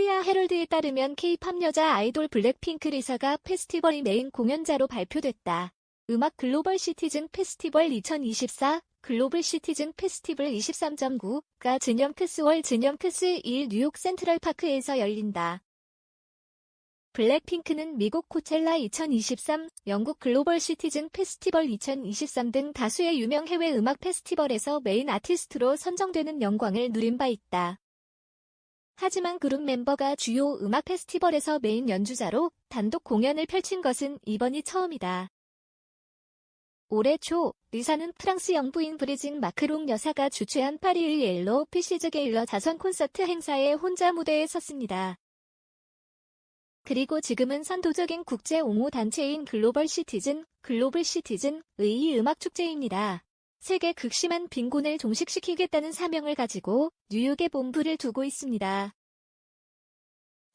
코리아 헤럴드에 따르면 K-팝 여자 아이돌 블랙핑크 리사가 페스티벌 메인 공연자로 발표됐다. 음악 글로벌 시티즌 페스티벌 2024 글로벌 시티즌 페스티벌 23.9가 진영크스월 진영크스 1 뉴욕 센트럴 파크에서 열린다. 블랙핑크는 미국 코첼라 2023, 영국 글로벌 시티즌 페스티벌 2023 등 다수의 유명 해외 음악 페스티벌에서 메인 아티스트로 선정되는 영광을 누린 바 있다. 하지만 그룹 멤버가 주요 음악 페스티벌에서 메인 연주자로 단독 공연을 펼친 것은 이번이 처음이다. 올해 초 리사는 프랑스 영부인 브리진 마크롱 여사가 주최한 파리의 옐로 피시즈 게일러 자선 콘서트 행사에 혼자 무대에 섰습니다. 그리고 지금은 선도적인 국제 옹호 단체인 글로벌 시티즌, 글로벌 시티즌의 음악 축제입니다. 세계 극심한 빈곤을 종식시키겠다는 사명을 가지고 뉴욕에 본부를 두고 있습니다.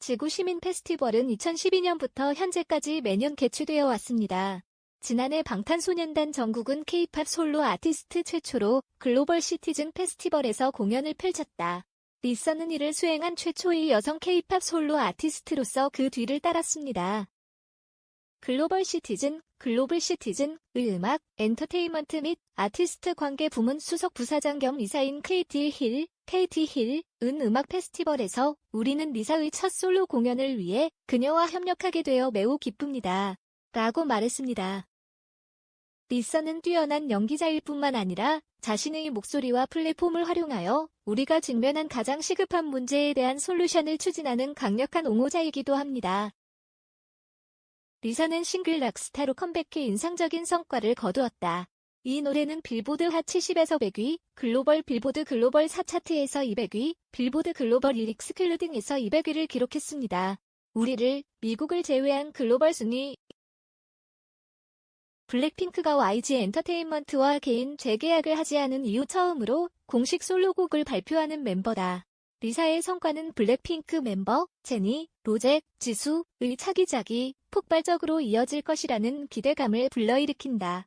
지구 시민 페스티벌은 2012년부터 현재까지 매년 개최되어 왔습니다. 지난해 방탄소년단 정국은 K-팝 솔로 아티스트 최초로 글로벌 시티즌 페스티벌에서 공연을 펼쳤다. 리서는 이를 수행한 최초의 여성 K-팝 솔로 아티스트로서 그 뒤를 따랐습니다. 글로벌 시티즌, 글로벌 시티즌 의 음악, 엔터테인먼트 및 아티스트 관계 부문 수석 부사장 겸 이사인 KT 힐, KT 힐 은 음악 페스티벌에서 우리는 리사의 첫 솔로 공연을 위해 그녀와 협력하게 되어 매우 기쁩니다. 라고 말했습니다. 리서는 뛰어난 연기자일 뿐만 아니라 자신의 목소리와 플랫폼을 활용하여 우리가 직면한 가장 시급한 문제에 대한 솔루션을 추진하는 강력한 옹호자이기도 합니다. 리사는 싱글 락스타로 컴백해 인상적인 성과를 거두었다. 이 노래는 빌보드 핫 70에서 100위, 글로벌 빌보드 글로벌 4차트에서 200위, 빌보드 글로벌 리릭스클루 등에서 200위를 기록했습니다. 우리를 미국을 제외한 글로벌 순위 블랙핑크가 YG 엔터테인먼트와 개인 재계약을 하지 않은 이후 처음으로 공식 솔로곡을 발표하는 멤버다. 리사의 성과는 블랙핑크 멤버 제니, 로제, 지수의 차기작이 폭발적으로 이어질 것이라는 기대감을 불러일으킨다.